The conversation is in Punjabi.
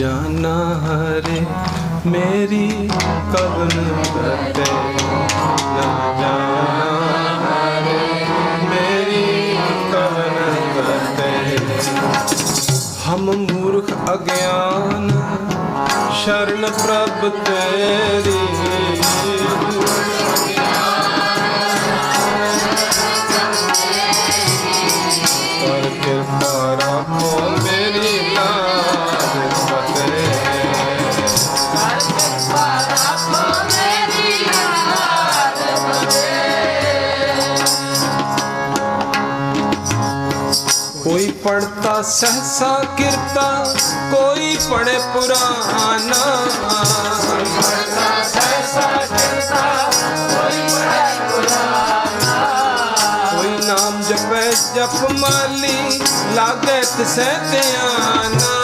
ਜਾਣਾ ਹਰੇ ਮੇਰੀ ਕਵਨ ਬਤੇ ਨਾ ਜਾਣਾ ਹਰੇ ਮੇਰੀ ਕਵਨ ਬਤੇ ਹਮ ਮੂਰਖ ਅਗਿਆਨ ਸ਼ਰਨ ਪ੍ਰਭ ਤੇਰੀ ਪਰ ਕਿਰਪਾ ਰੱਖੋ ਕੋਈ ਪੜਤਾ ਸਹਸਾ ਕਿਰਤਾ ਕੋਈ ਪੜੇ ਪੁਰਾਣਾ। ਕੋਈ ਨਾਮ ਜਪੈ ਜਪ ਮਾਲੀ ਲਾਗੇ ਤਿਸੈ ਧਿਆਨਾ।